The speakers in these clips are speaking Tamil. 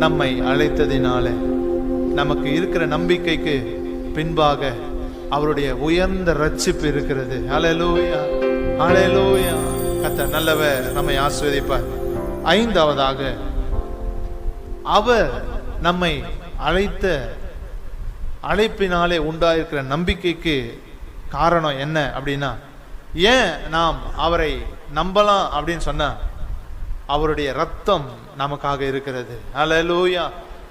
நம்மை அழைத்ததினாலே நமக்கு இருக்கிற நம்பிக்கைக்கு பின்பாக அவருடைய உயர்ந்த ரட்சிப்பு இருக்கிறது. அலலூயா அலலூயா கத்த நல்லவர் நம்மை ஆஸ்வதிப்பார் ஐந்தாவதாக அவர் நம்மை அழைத்த அழைப்பினாலே உண்டாயிருக்கிற நம்பிக்கைக்கு காரணம் என்ன அப்படின்னா ஏன் நாம் அவரை நம்பலாம் அப்படின்னு சொன்னால் அவருடைய ரத்தம் நமக்காக இருக்கிறது. அலலூயா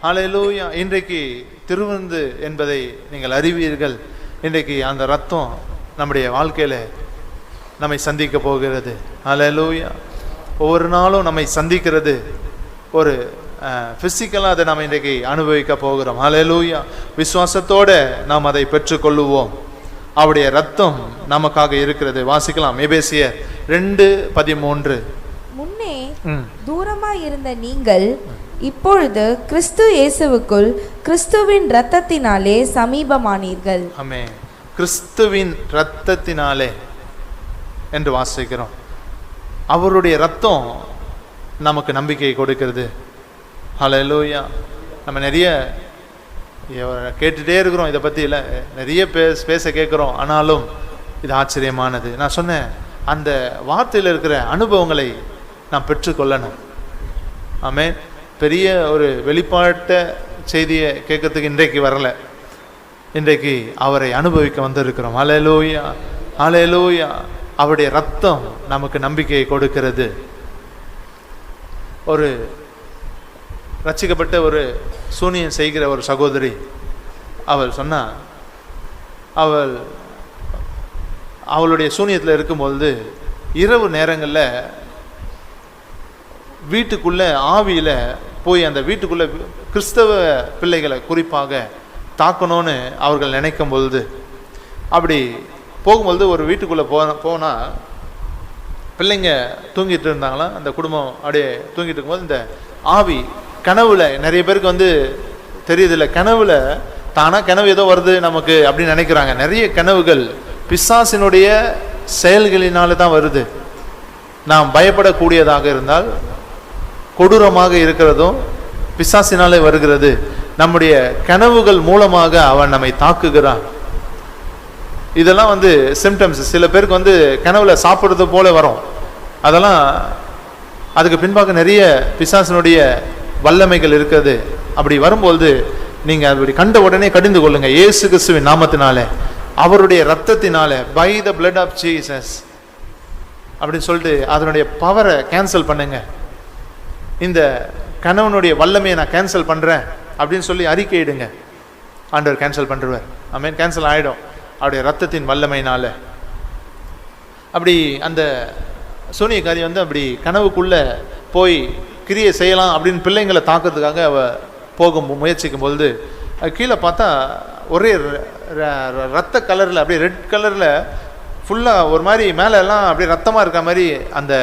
அலலூயா இன்றைக்கு திருவிருந்து என்பதை நீங்கள் அறிவீர்கள். இன்றைக்கு அந்த ரத்தம் நம்முடைய வாழ்க்கையில் நம்மை சந்திக்க போகிறது. அலலூயா ஒவ்வொரு நாளும் நம்மை சந்திக்கிறது. ஒரு ஃபிசிக்கலாக அதை நாம் இன்றைக்கு அனுபவிக்க போகிறோம். அலலூயா விசுவாசத்தோடு நாம் அதை பெற்றுக்கொள்ளுவோம். அவருடைய ரத்தம் நமக்காக இருக்கிறது. வாசிக்கலாம். எபேசிய ரெண்டு பதிமூன்று. தூரமாய் இருந்த நீங்கள் இப்பொழுது கிறிஸ்து இயேசுவுக்குள் கிறிஸ்துவின் இரத்தத்தினாலே சமீபமானீர்கள். ஆமே கிறிஸ்துவின் இரத்தத்தினாலே என்று வாசிக்கிறோம். அவருடைய ரத்தம் நமக்கு நம்பிக்கை கொடுக்கிறது. ஹalleluya நம்ம நிறைய கேட்டுட்டே இருக்கிறோம் இதை பற்றி இல்லை நிறைய பேச பேச கேட்குறோம். ஆனாலும் இது ஆச்சரியமானது. நான் சொன்னேன் அந்த வார்த்தையில் இருக்கிற அனுபவங்களை நாம் பெற்றுக்கொள்ளணும். ஆமே பெரிய ஒரு வெளிப்பாட்ட செய்தியை கேட்கறதுக்கு இன்றைக்கு வரலை. இன்றைக்கு அவரை அனுபவிக்க வந்திருக்கிறோம். அலையலூயா அலையலூயா அவருடைய ரத்தம் நமக்கு நம்பிக்கையை கொடுக்கிறது. ஒரு ரசிக்கப்பட்ட ஒரு சூனியம் செய்கிற ஒரு சகோதரி அவள் சொன்னா அவள் அவளுடைய சூனியத்தில் இருக்கும்பொழுது இரவு நேரங்களில் வீட்டுக்குள்ளே ஆவியில் போய் அந்த வீட்டுக்குள்ளே கிறிஸ்தவ பிள்ளைகளை குறிப்பாக தாக்கணும்னு அவர்கள் நினைக்கும் பொழுது அப்படி போகும்பொழுது ஒரு வீட்டுக்குள்ளே போன போனால் பிள்ளைங்க தூங்கிட்டு இருந்தாங்களாம் அந்த குடும்பம் அப்படியே தூங்கிட்டு இருக்கும்போது இந்த ஆவி கனவுல நிறைய பேருக்கு வந்து தெரியுதில்ல கனவுல தானாக கனவு ஏதோ வருது நமக்கு அப்படின்னு நினைக்கிறாங்க. நிறைய கனவுகள் பிசாசினுடைய செயல்களினால தான் வருது. நாம் பயப்படக்கூடியதாக இருந்தால் கொடூரமாக இருக்கிறதும் பிசாசினாலே வருகிறது. நம்முடைய கனவுகள் மூலமாக அவன் நம்மை தாக்குகிறான். இதெல்லாம் வந்து சிம்டம்ஸ் சில பேருக்கு வந்து கனவுல சாப்பிட்றது போல வரும். அதெல்லாம் அதுக்கு பின்பாக நிறைய பிசாசினுடைய வல்லமைகள் இருக்கிறது. அப்படி வரும்பொழுது நீங்கள் அப்படி கண்ட உடனே கடிந்து கொள்ளுங்க. இயேசு கிறிஸ்துவின் நாமத்தினாலே அவருடைய ரத்தத்தினாலே by the blood of Jesus அப்படின்னு சொல்லிட்டு அதனுடைய பவரை கேன்சல் பண்ணுங்கள் இந்த கணவனுடைய வல்லமையை நான் கேன்சல் பண்ணுறேன் அப்படின்னு சொல்லி அறிக்கையிடுங்க ஆண்டவர் கேன்சல் பண்ணுருவார் ஆமென் கேன்சல் ஆகிடும் அவருடைய ரத்தத்தின் வல்லமையினால். அப்படி அந்த சூனியக்காரி வந்து அப்படி கனவுக்குள்ளே போய் கிரியை செய்யலாம் அப்படின்னு பிள்ளைங்களை தாக்கிறதுக்காக அவ போகும் முயற்சிக்கும் பொழுது கீழே பார்த்தா ஒரே ரத்த கலரில் அப்படியே ரெட் கலரில் ஃபுல்லாக ஒரு மாதிரி மேலே எல்லாம் அப்படியே ரத்தமாக இருக்க மாதிரி அந்த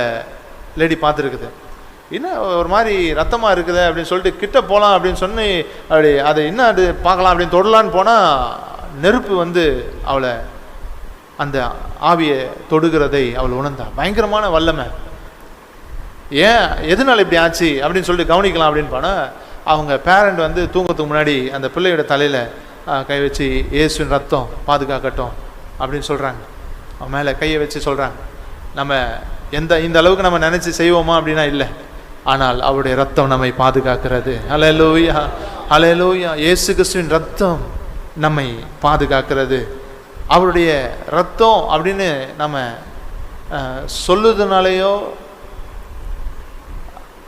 லேடி பார்த்துருக்குது. என்ன ஒரு மாதிரி ரத்தமாக இருக்குது அப்படின்னு சொல்லிட்டு கிட்ட போகலாம் அப்படின்னு சொன்னி அப்படி அதை என்ன அது பார்க்கலாம் அப்படின்னு தொடலான்னு போனால் நெருப்பு வந்து அவளை அந்த ஆவியை தொடுகிறதை அவள் உணர்ந்தா. பயங்கரமான வல்லமை. ஏன்? எதனால் இப்படி ஆச்சு? அப்படின்னு சொல்லிட்டு கவனிக்கலாம் அப்படின்னு போனால் அவங்க பேரண்ட் வந்து தூங்கத்துக்கு முன்னாடி அந்த பிள்ளையோட தலையில் கை வச்சு இயேசுன் ரத்தம் பாதுகாக்கட்டும் அப்படின்னு சொல்கிறாங்க அவன் மேலே கையை வச்சு சொல்கிறாங்க நம்ம எந்த இந்த அளவுக்கு நம்ம நினச்சி செய்வோமா அப்படின்னா இல்லை. ஆனால் அவருடைய ரத்தம் நம்மை பாதுகாக்கிறது. ஹalleluya ஹalleluya இயேசு கிறிஸ்துவின் ரத்தம் நம்மை பாதுகாக்கிறது. அவருடைய ரத்தம் அப்படின்னு நம்ம அஹ்,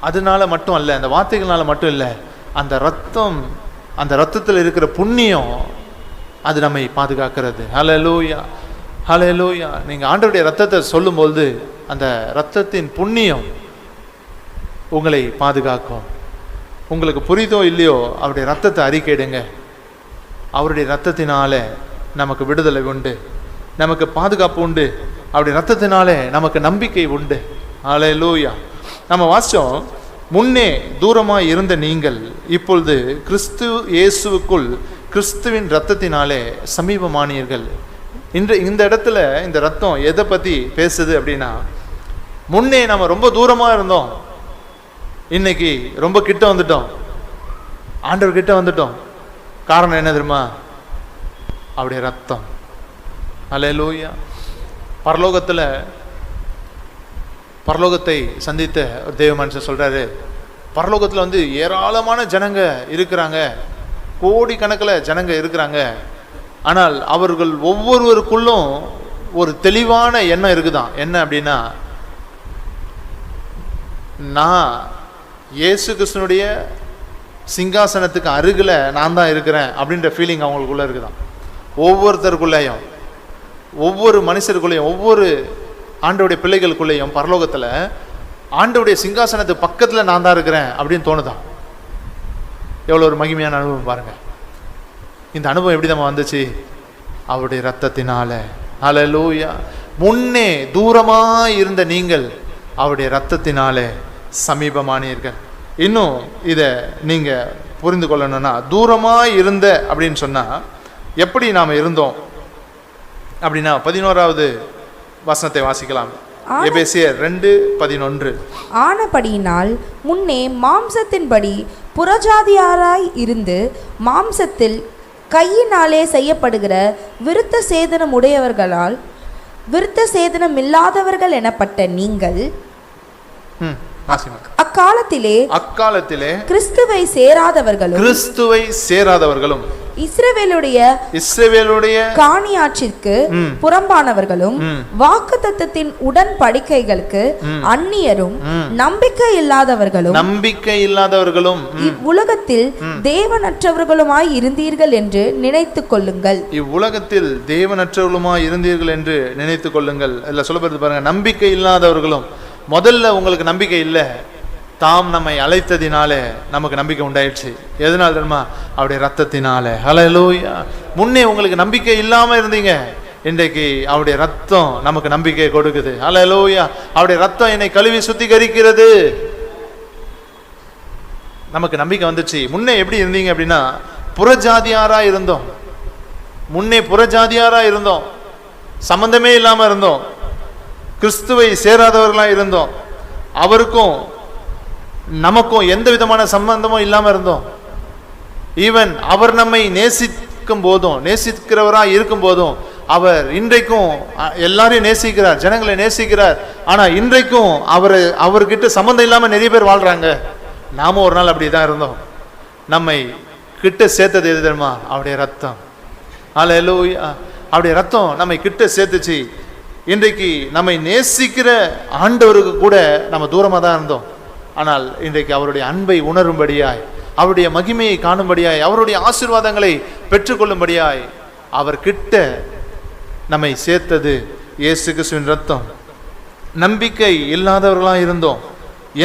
அதனால மட்டும் அல்ல அந்த வார்த்தைகள்னால மட்டும் இல்லை அந்த ரத்தம் அந்த ரத்தத்தில் இருக்கிற புண்ணியம் அது நம்மை பாதுகாக்கிறது. ஹலலூயா ஹலலூயா நீங்கள் ஆண்டவருடைய ரத்தத்தை சொல்லும்போது அந்த ரத்தத்தின் புண்ணியம் உங்களை பாதுகாக்கும். உங்களுக்கு புரிதோ இல்லையோ அவருடைய ரத்தத்தை அறிக்கையிடுங்க அவருடைய ரத்தத்தினால நமக்கு விடுதலை உண்டு. நமக்கு பாதுகாப்பு உண்டு. அவருடைய ரத்தத்தினாலே நமக்கு நம்பிக்கை உண்டு. ஹalleluya நம்ம வாசம் முன்னே தூரமாக இருந்த நீங்கள் இப்பொழுது கிறிஸ்து இயேசுவுக்குள் கிறிஸ்துவின் ரத்தத்தினாலே சமீபமானீர்கள். இன்று இந்த இடத்துல இந்த ரத்தம் எதை பற்றி பேசுது அப்படின்னா முன்னே நம்ம ரொம்ப தூரமாக இருந்தோம். இன்னைக்கு ரொம்ப கிட்ட வந்துட்டோம். ஆண்டவர் கிட்ட வந்துட்டோம். காரணம் என்ன தெரியுமா? அவருடைய ரத்தம். அல்லேலூயா பரலோகத்தில் பரலோகத்தை சந்தித்த ஒரு தெய்வ மனுஷன் சொல்கிறாரு பரலோகத்தில் வந்து ஏராளமான ஜனங்க இருக்கிறாங்க. கோடிக்கணக்கில் ஜனங்க இருக்கிறாங்க. ஆனால் அவர்கள் ஒவ்வொருவருக்குள்ளும் ஒரு தெளிவான எண்ணம் இருக்குதான். என்ன அப்படின்னா நான் இயேசு கிருஷ்ணனுடைய சிங்காசனத்துக்கு அருகில் நான் தான் இருக்கிறேன் அப்படின்ற ஃபீலிங் அவங்களுக்குள்ளே இருக்குதான். ஒவ்வொருத்தருக்குள்ளேயும் ஒவ்வொரு மனுஷருக்குள்ளேயும் ஒவ்வொரு ஆண்டவுடைய பிள்ளைகளுக்குள்ளேயும் பரலோகத்தில் ஆண்டவுடைய சிங்காசனத்து பக்கத்தில் நான் தான் இருக்கிறேன் அப்படின்னு தோணுதான். எவ்வளோ ஒரு மகிமையான அனுபவம் பாருங்கள் இந்த அனுபவம் எப்படி நம்ம வந்துச்சு? அவருடைய ரத்தத்தினால ஹalleluya முன்னே தூரமாக இருந்த நீங்கள் அவருடைய ரத்தத்தினாலே சமீபமானீர்கள் இன்னும் இதை நீங்க புரிந்து கொள்ளணும்னா தூரமாய் இருந்த அப்படின்னு சொன்னா எப்படி நாம் இருந்தோம்? அப்படின்னா பதினோராவது வசனத்தை வாசிக்கலாம். எபேசியர் ரெண்டு பதினொன்று. ஆனபடியினால் முன்னே மாம்சத்தின்படி புறஜாதியாராய் இருந்து மாம்சத்தில் கையினாலே செய்யப்படுகிற விருத்த சேதனம் உடையவர்களால் விருத்த சேதனம் இல்லாதவர்கள் எனப்பட்ட நீங்கள். அக்காலத்திலே அக்காலத்திலே கிறிஸ்துவை சேராதவர்களும் கிறிஸ்துவை சேராதவர்களும் இஸ்ரவேலுடைய இஸ்ரவேலுடைய காணியாட்சிற்கு. புறம்பானவர்களும் ம். வாக்குத்தத்தத்தின் உடன்படிக்கைகளுக்கு அந்நியரும் நம்பிக்கை இல்லாதவர்களும் நம்பிக்கை இல்லாதவர்களும் இவ்வுலகத்தில் தேவனற்றவர்களுமாய் இருந்தீர்கள் என்று நினைத்துக் கொள்ளுங்கள். இவ்வுலகத்தில் தேவனற்றவர்களுமாய் இருந்தீர்கள் என்று நினைத்துக் கொள்ளுங்கள். இல்ல சொல்லப்படுது பாருங்க நம்பிக்கை இல்லாதவர்களும் முதல்ல உங்களுக்கு நம்பிக்கை இல்லை. தாம் நம்மை அழைத்ததினாலே நமக்கு நம்பிக்கை உண்டாயிடுச்சு. எதனால தெரியுமா? அவருடைய ரத்தத்தினால. ஹலலூயா முன்னே உங்களுக்கு நம்பிக்கை இல்லாமல் இருந்தீங்க. இன்றைக்கு அவருடைய ரத்தம் நமக்கு நம்பிக்கை கொடுக்குது. ஹலலூயா அவருடைய ரத்தம் என்னை கழுவி சுத்திகரிக்கிறது. நமக்கு நம்பிக்கை வந்துச்சு. முன்னே எப்படி இருந்தீங்க அப்படின்னா புறஜாதியாராக இருந்தோம். முன்னே புறஜாதியாராக இருந்தோம். சம்மந்தமே இல்லாமல் இருந்தோம். கிறிஸ்துவை சேராதவர்களாக இருந்தோம். அவருக்கும் நமக்கும் எந்த விதமான சம்பந்தமும் இல்லாமல் இருந்தோம். ஈவன் அவர் நம்மை நேசிக்கும் போதும் நேசிக்கிறவராக இருக்கும் போதும் அவர் இன்றைக்கும் எல்லாரையும் நேசிக்கிறார் ஜனங்களை நேசிக்கிறார். ஆனால் இன்றைக்கும் அவர் அவர்கிட்ட சம்மந்தம் இல்லாமல் நிறைய பேர் வாழ்கிறாங்க நாமும் ஒரு நாள் அப்படி தான் இருந்தோம். நம்மை கிட்ட சேர்த்தது எது தெரியுமா? அவருடைய ரத்தம். ஹalleluya அவருடைய ரத்தம் நம்மை கிட்ட சேர்த்துச்சு. இன்றைக்கு நம்மை நேசிக்கிற ஆண்டவருக்கு கூட நம்ம தூரமாக தான் இருந்தோம். ஆனால் இன்றைக்கு அவருடைய அன்பை உணரும்படியாய் அவருடைய மகிமையை காணும்படியாய் அவருடைய ஆசீர்வாதங்களை பெற்றுக்கொள்ளும்படியாய் அவர் கிட்ட நம்மை சேர்த்தது இயேசு கிறிஸ்துவின் ரத்தம் நம்பிக்கை இல்லாதவர்களாக இருந்தோம்.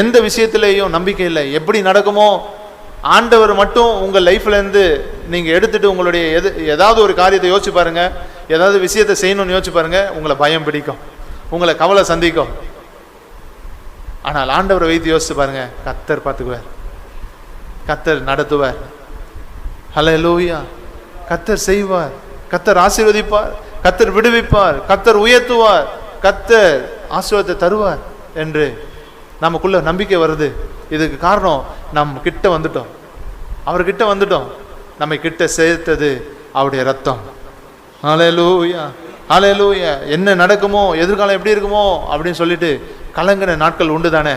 எந்த விஷயத்திலேயும் நம்பிக்கை இல்லை. எப்படி நடக்குமோ ஆண்டவர் மட்டும் உங்கள் லைஃப்லேருந்து நீங்கள் எடுத்துகிட்டு எடுத்துட்டு உங்களுடைய எது ஏதாவது ஒரு காரியத்தை யோசிச்சு பாருங்கள் ஏதாவது விஷயத்தை செய்யணும்னு யோசிச்சு பாருங்கள் உங்களை பயம் பிடிக்கும். உங்களை கவலை சந்திக்கும். ஆனால் ஆண்டவரை வைத்து யோசிச்சு பாருங்கள் கத்தர் பார்த்துக்குவார். கத்தர் நடத்துவார். ஹலோ லூவியா கத்தர் செய்வார். கத்தர் ஆசீர்வதிப்பார். கத்தர் விடுவிப்பார். கத்தர் உயர்த்துவார். கத்தர் ஆசீர்வாதத்தை தருவார் என்று நமக்குள்ள நம்பிக்கை வருது. இதுக்கு காரணம் நம் கிட்ட வந்துட்டோம். அவர்கிட்ட வந்துட்டோம். நம்மை கிட்ட சேர்த்தது அவருடைய ரத்தம். ஹalleluya ஹalleluya. என்ன நடக்குமோ எதிர்காலம் எப்படி இருக்குமோ அப்படின்னு சொல்லிட்டு கலங்கின நாட்கள் உண்டு தானே.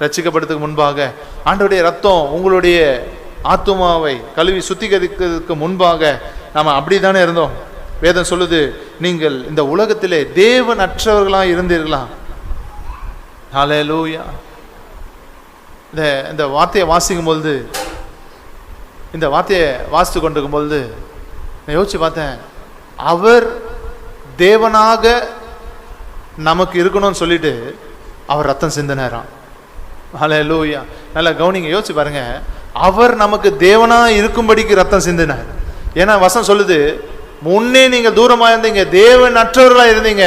ரச்சிக்கப்படுறதுக்கு முன்பாக. ஆண்டவருடைய ரத்தம் உங்களுடைய ஆத்துமாவை கழுவி சுத்திகரிக்கிறதுக்கு முன்பாக நாம் அப்படி தானே இருந்தோம். வேதம் சொல்லுது நீங்கள் இந்த உலகத்திலே தேவன் அற்றவர்களாக இருந்தீர்களா? ஹalleluya. இந்த இந்த வார்த்தையை வாசிக்கும் பொழுது இந்த வார்த்தையை வாசித்து கொண்டிருக்கும் பொழுது நான் யோசிச்சு பார்த்தேன் அவர் தேவனாக நமக்கு இருக்கணும்னு சொல்லிட்டு அவர் ரத்தம் சிந்தினாராம். லூயா நல்லா கவனிங்க யோசிச்சு பாருங்க. அவர் நமக்கு தேவனாக இருக்கும்படிக்கு ரத்தம் சிந்தினார். ஏன்னா வசம் சொல்லுது முன்னே நீங்கள் தூரமாக இருந்தீங்க தேவன் அற்றவர்களாக இருந்தீங்க.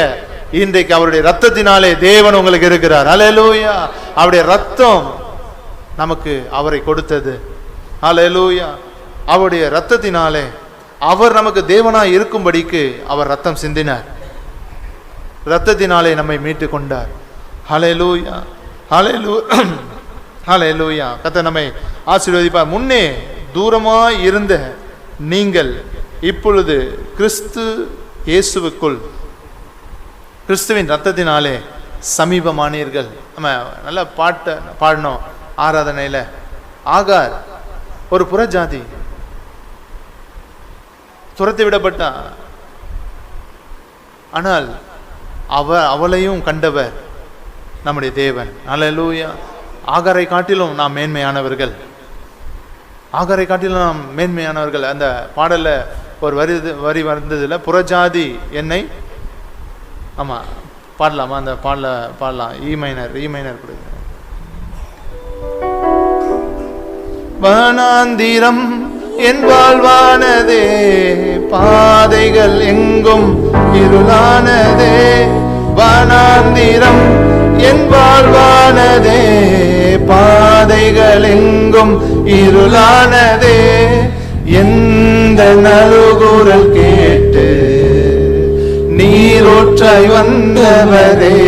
இன்றைக்கு அவருடைய ரத்தத்தினாலே தேவன் உங்களுக்கு இருக்கிறார். ஹalleluya. அவருடைய ரத்தம் நமக்கு அவரை கொடுத்தது. ஹalleluya அவருடைய ரத்தத்தினாலே அவர் நமக்கு தேவனா இருக்கும்படிக்கு அவர் ரத்தம் சிந்தினார். ரத்தத்தினாலே நம்மை மீட்டு கொண்டார். ஹalleluya ஹalleluya ஹalleluya கத்த நம்மை ஆசீர்வதிப்பார். முன்னே தூரமாக இருந்த நீங்கள் இப்பொழுது கிறிஸ்து இயேசுவுக்குள் கிறிஸ்துவின் ரத்தத்தினாலே சமீபமானீர்கள். நம்ம நல்ல பாட்டை பாடினோம் ஆராதனையில். ஆகார் ஒரு புறஜாதி. துரத்தி விடப்பட்டான். ஆனால் அவ அவளையும் கண்டவர் நம்முடைய தேவன். அலலூயா ஆகாரை காட்டிலும் நாம் மேன்மையானவர்கள். ஆகாரை காட்டிலும் நாம் மேன்மையானவர்கள். அந்த பாடலில் ஒரு வரி வரி வந்ததில் புறஜாதி என்னை ஆமாம் பாடலாமா? அந்த பாடல பாடலாம். இ மைனர் இ மைனர் கொடுங்க. வனாந்திரம் என் வாழ்வானதே. பாதைகள் எங்கும் இருளானதே. வனாந்திரம் என் வாழ்வானதே. பாதைகள் எங்கும் இருளானதே. எந்த நலுகுரல் கேட்டு நீரோற்றாய் வந்தவரே.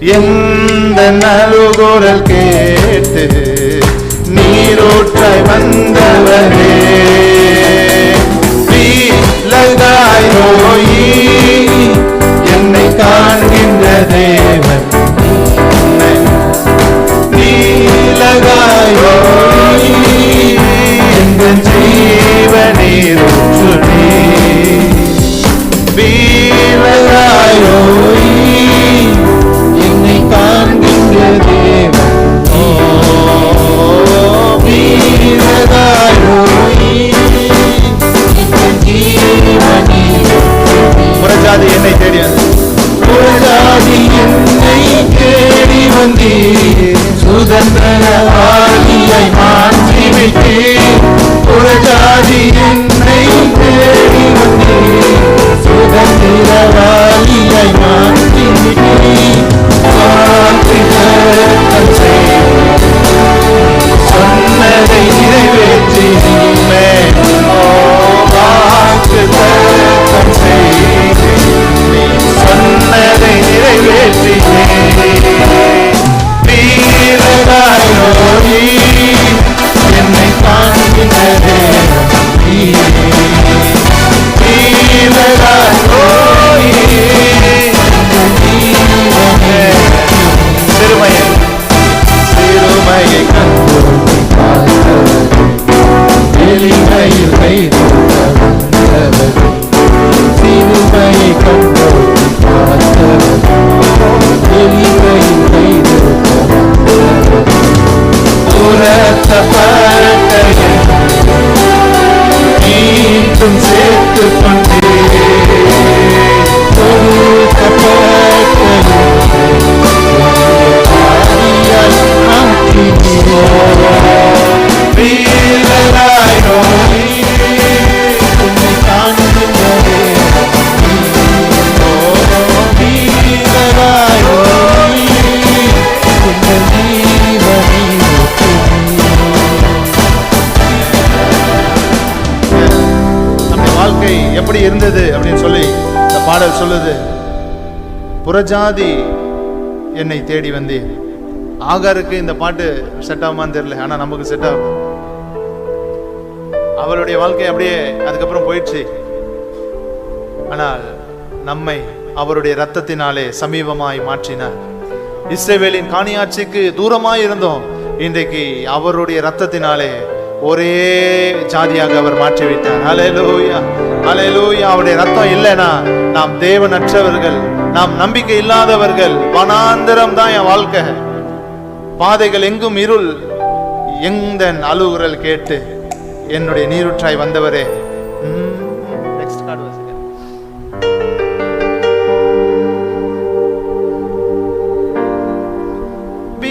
எந்த நலுகுரல் கேட்டு வந்தவரே லகாய் நோயி என்னை காண்கின்ற தேவன். நீலகாய் நோயி எங்கள் ஜீவனீர் தேடி வந்தீர் சுதந்திர ஆகியை மாற்றி விட்டீர் புறஜாதி என்னை தேடி வந்தேன் ஆகாருக்கு இந்த பாட்டு செட் ஆகுமான்னு தெரியல ஆனா நமக்கு செட் ஆகும். அவளுடைய வாழ்க்கை அப்படியே அதுக்கப்புறம் போயிடுச்சு. ஆனால் நம்மை அவருடைய ரத்தத்தினாலே சமீபமாய் மாற்றினார். இஸ்ரேவேலின் காணியாட்சிக்கு தூரமாய் இருந்தோம். இன்றைக்கு அவருடைய ரத்தத்தினாலே ஒரே ஜாதியாக அவர் மாற்றி விட்டார் அலையலூயா அலையலூயா அவருடைய ரத்தம் இல்லைனா நாம் தேவனற்றவர்கள் நாம் நம்பிக்கை இல்லாதவர்கள் வனாந்திரம் தான் என் வாழ்க்கை. பாதைகள் எங்கும் இருள் எந்த அழுகுரல் கேட்டு என்னுடைய நீருற்றாய் வந்தவரே. நெக்ஸ்ட் கார்டு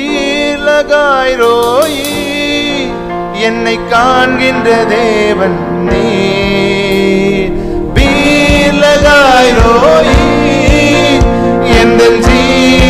பீலகாய் ரோயி என்னை காண்கின்ற தேவன் நீ பீலகாய்ரோயி ரோயி எந்த ஜீவன்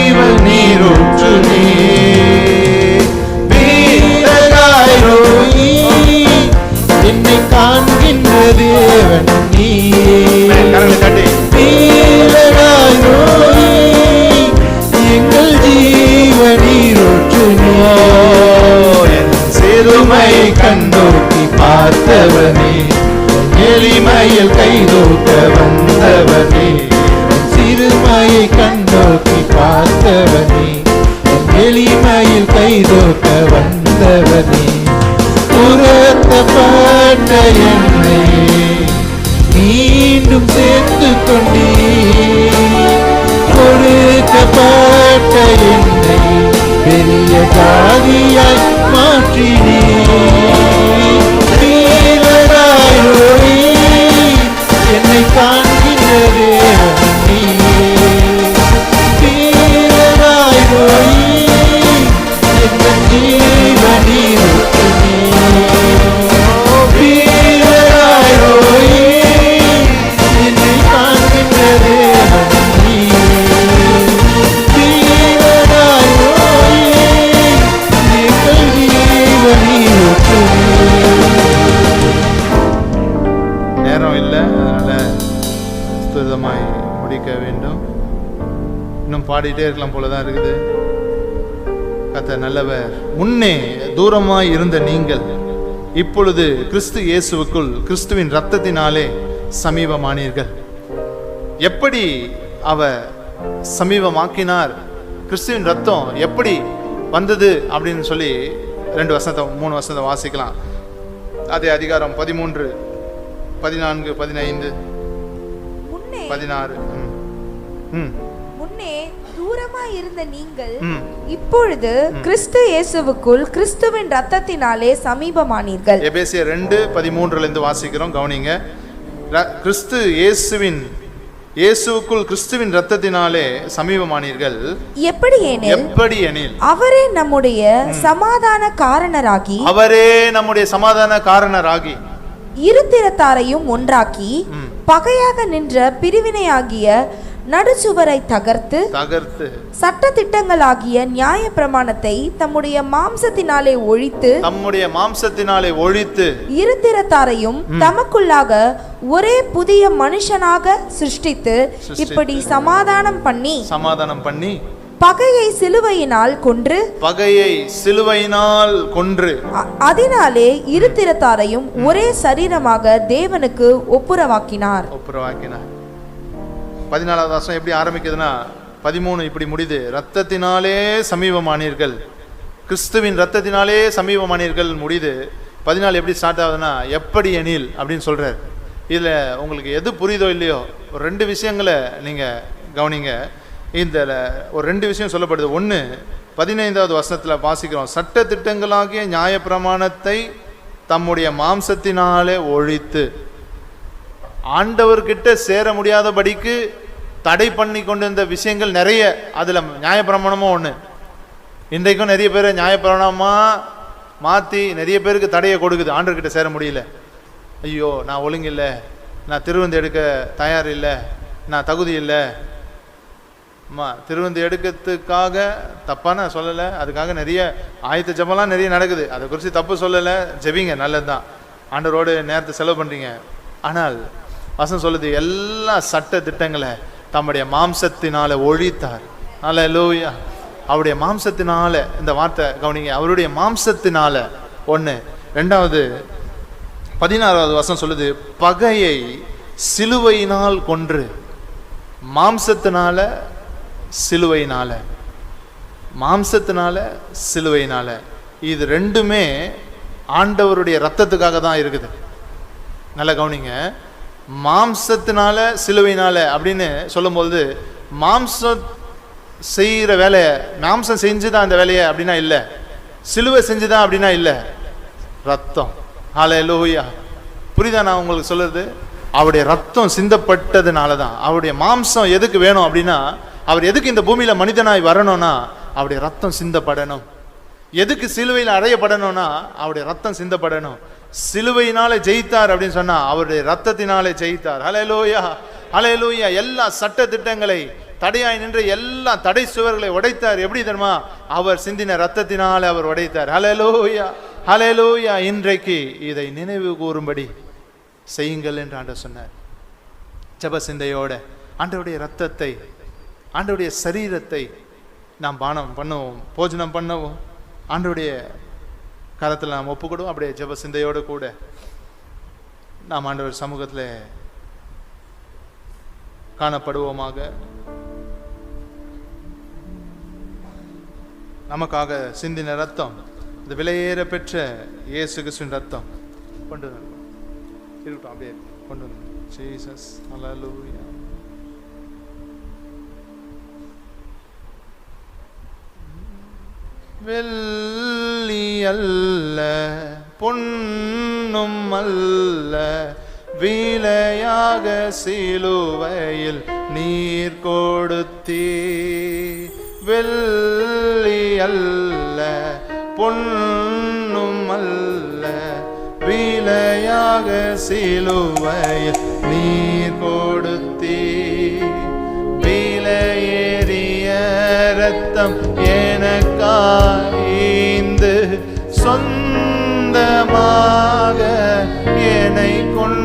இருந்த நீங்கள் இப்பொழுது கிறிஸ்து இயேசுவுக்குள் கிறிஸ்துவின் இரத்தத்தினாலே சமீபமானீர்கள். எப்படி அவர் சமீபமாக்கினார்? கிறிஸ்துவின் ரத்தம் எப்படி வந்தது? அப்படின்னு சொல்லி ரெண்டு வசனத்தை மூணு வசனத்தை வாசிக்கலாம். அதே அதிகாரம் பதிமூன்று பதினான்கு பதினைந்து பதினாறு ம். ம். முன்னே தூரமாய் இருந்த நீங்கள் இப்பொழுது கிறிஸ்து இயேசுவுக்குள் கிறிஸ்துவின் ரத்தத்தினாலே சமீபமானீர்கள். எபேசியர் ரெண்டு பதிமூன்றுல இருந்து வாசிக்கிறோம். கவனிங்க. கிறிஸ்து இயேசுவின் இயேசுவுக்குள் கிறிஸ்துவின் ரத்தத்தினாலே சமீபமானீர்கள். எப்படி எனில் எப்படி எனில்? அவரே நம்முடைய சமாதான காரணராகி அவரே நம்முடைய சமாதான காரணராகி இருதிறத்தாரையும் ஒன்றாக்கி. பகையாக நின்ற பிரிவினையாகிய நடுச்சுவரை தகர்த்து தகர்த்து சட்ட திட்டங்களாகிய நியாய பிரமாணத்தை தம்முடைய மாம்சத்தினாலே ஒழித்து நம்முடைய மாம்சத்தினாலே ஒழித்து இருதிறத்தாரையும் தமக்குள்ளாக ஒரே புதிய மனுஷனாக சிருஷ்டித்து. இப்படி சமாதானம் பண்ணி சமாதானம் பண்ணி பகையை சிலுவையினால் கொன்று பகையை சிலுவையினால் கொன்று அதனாலே இருதிறத்தாரையும் ஒரே சரீரமாக தேவனுக்கு ஒப்புரவாக்கினார். ஒப்புரவாக்கினார். பதினாலாவது வருஷம் எப்படி ஆரம்பிக்குதுன்னா பதிமூணு இப்படி முடியுது. ரத்தத்தினாலே சமீபமானீர்கள். கிறிஸ்துவின் ரத்தத்தினாலே சமீபமானீர்கள் முடியுது. பதினாலு எப்படி ஸ்டார்ட் ஆகுதுன்னா எப்படி எனில் அப்படின்னு சொல்கிறார் இதில் உங்களுக்கு எது புரியுதோ இல்லையோ ஒரு ரெண்டு விஷயங்களை நீங்கள் கவனிங்க. இந்த ஒரு ரெண்டு விஷயம் சொல்லப்படுது. ஒன்று பதினைந்தாவது வசனத்தில் வாசிக்கிறோம். சட்ட திட்டங்களாகிய நியாயப்பிரமாணத்தை தம்முடைய மாம்சத்தினாலே ஒழித்து ஆண்டவர்கிட்ட சேர முடியாதபடிக்கு தடை பண்ணி கொண்டிருந்த விஷயங்கள் நிறைய. அதில் நியாயப்பிரமாணமும் ஒன்று இன்றைக்கும் நிறைய பேர் நியாயப்பிரமாணமாக மாற்றி நிறைய பேருக்கு தடையை கொடுக்குது. ஆண்டவர்கிட்ட சேர முடியல. ஐயோ நான் ஒழுங்கில்லை. நான் திருவந்து எடுக்க தயார் இல்லை நான் தகுதி இல்லை. அம்மா திருவந்து எடுக்கிறதுக்காக தப்பாக நான் சொல்லலை. அதுக்காக நிறைய ஆயத்த ஜபம்லாம் நிறைய நடக்குது. அதை குறித்து தப்பு சொல்லலை. ஜெபிங்க நல்லது தான் ஆண்டரோடு நேரத்தை செலவு பண்ணுறீங்க ஆனால் வசனம் சொல்லுது எல்லா சட்ட திட்டங்களை தம்முடைய மாம்சத்தினால ஒழித்தார். நல்ல லோயா அவருடைய மாம்சத்தினால இந்த வார்த்தை கவனிங்க அவருடைய மாம்சத்தினால ஒன்று ரெண்டாவது பதினாறாவது வசனம் சொல்லுது பகையை சிலுவையினால் கொன்று மாம்சத்தினால சிலுவையினால மாம்சத்தினால சிலுவையினால. இது ரெண்டுமே ஆண்டவருடைய ரத்தத்துக்காக தான் இருக்குது. நல்லா கவனிங்க. மாம்சத்தினால சிலுவையினால அப்படின்னு சொல்லும்போது மாம்சம் செய்கிற வேலையை மாம்சம் செஞ்சு தான் அந்த வேலையை அப்படின்னா இல்லை. சிலுவை செஞ்சு தான் அப்படின்னா இல்லை. ரத்தம். ஹாலே லூயா புரியுதா நான் உங்களுக்கு சொல்லுறது? அவருடைய ரத்தம் சிந்தப்பட்டதுனால தான் அவருடைய மாம்சம் எதுக்கு வேணும் அப்படின்னா அவர் எதுக்கு இந்த பூமியில் மனிதனாய் வரணும்னா அவருடைய ரத்தம் சிந்தப்படணும். எதுக்கு சிலுவையில் அறையப்படணும்னா அவருடைய ரத்தம் சிந்தப்படணும். சிலுவையினால ஜெயித்தார் அப்படின்னு சொன்னா அவருடைய ரத்தத்தினாலே ஜெயித்தார். ஹலலோயா ஹலலோயா எல்லா சட்ட திட்டங்களை தடையாய் நின்ற எல்லா தடை சுவர்களை உடைத்தார். எப்படி தெரியுமா? அவர் சிந்தின ரத்தத்தினாலே அவர் உடைத்தார். ஹலலோயா ஹலலோயா இன்றைக்கு இதை நினைவு கூறும்படி செய்யுங்கள் என்று ஆண்டவர் சொன்னார். ஜெப சிந்தையோட ஆண்டவுடைய ரத்தத்தை ஆண்டவுடைய சரீரத்தை நாம் பானம் பண்ணுவோம் போஜனம் பண்ணவும். ஆண்டவுடைய காலத்தில் நாம் ஒப்புக்கிடுவோம். அப்படியே ஜப சிந்தையோடு கூட நாம் ஆண்டவர் சமூகத்தில் காணப்படுவோமாக. நமக்காக சிந்தின ரத்தம் இந்த விலையேற பெற்ற இயேசு கிறிஸ்துவின் ரத்தம் கொண்டு வந்து இருக்கட்டும் அப்படியே கொண்டு வந்து ஜீசஸ் அலலூயா வெள்ளியல்ல பொன்னும் அல்ல வீலையாக சிலுவையில் நீர் கொடுத்தீ வெள்ளியல்ல பொன்னும் அல்ல வீலையாக சிலுவையில் நீர் கொடுத்தீ வீலையேறிய ரத்தம் சொந்தமாக என்னை கொண்டு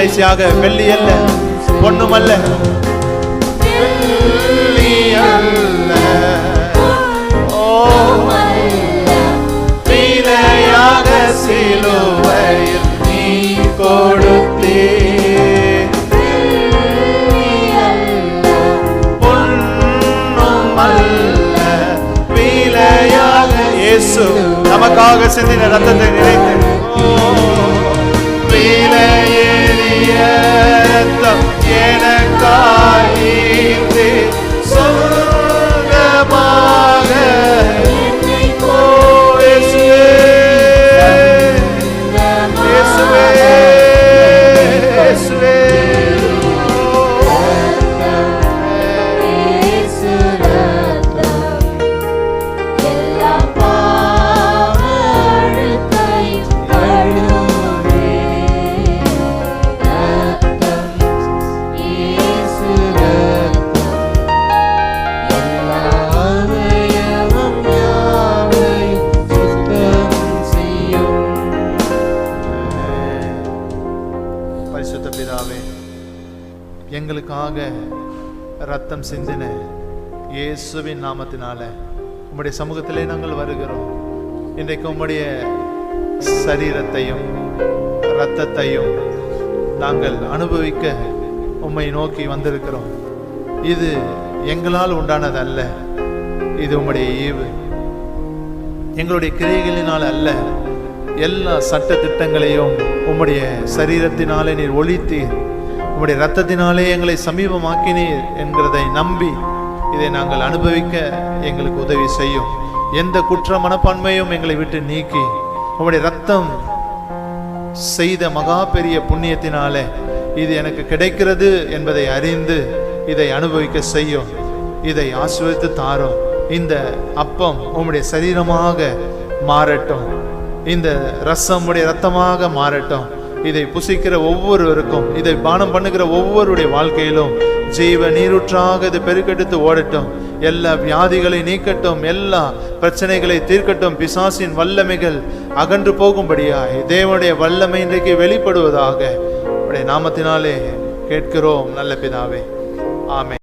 கடைசியாக வெள்ளி அல்ல பொண்ணும் விலையாக சிலுவையில் நீ கொடுத்தே அல்ல இயேசு நமக்காக சிந்தின ரத்தத்தை நினைத்து. ஓ, விலையேறிய ரத்தம் சிந்தின இயேசுவின் நாமத்தினால உம்முடைய சமூகத்திலே நாங்கள் வருகிறோம். இன்றைக்கு உம்முடைய சரீரத்தையும் இரத்தத்தையும் நாங்கள் அனுபவிக்க உம்மை நோக்கி வந்திருக்கிறோம். இது எங்களால் உண்டானது அல்ல இது உம்முடைய ஈவு. எங்களுடைய கிரியைகளினால் அல்ல. எல்லா சட்ட திட்டங்களையும் உம்முடைய சரீரத்தினாலே நீர் ஒழித்தீர். உம்முடைய ரத்தத்தினாலே எங்களை சமீபமாக்கினீர் என்கிறதை நம்பி இதை நாங்கள் அனுபவிக்க எங்களுக்கு உதவி செய்யும். எந்த குற்ற மனப்பான்மையும் எங்களை விட்டு நீக்கி உம்முடைய ரத்தம் செய்த மகா பெரிய புண்ணியத்தினாலே இது எனக்கு கிடைக்கிறது என்பதை அறிந்து இதை அனுபவிக்க செய்யும். இதை ஆசிர்வதித்து தாரும். இந்த அப்பம் உம்முடைய சரீரமாக மாறட்டும். இந்த ரசம் உடைய ரத்தமாக மாறட்டும். இதை புசிக்கிற ஒவ்வொருவருக்கும் இதை பானம் பண்ணுகிற ஒவ்வொருடைய வாழ்க்கையிலும் ஜீவ நீரூற்றாக இது பெருக்கெடுத்து ஓடட்டும். எல்லா வியாதிகளை நீக்கட்டும் எல்லா பிரச்சனைகளை தீர்க்கட்டும். பிசாசின் வல்லமைகள் அகன்று போகும்படியாய் தேவனுடைய வல்லமை இன்றைக்கு வெளிப்படுவதாக உடைய நாமத்தினாலே கேட்கிறோம் நல்ல பிதாவே. ஆமே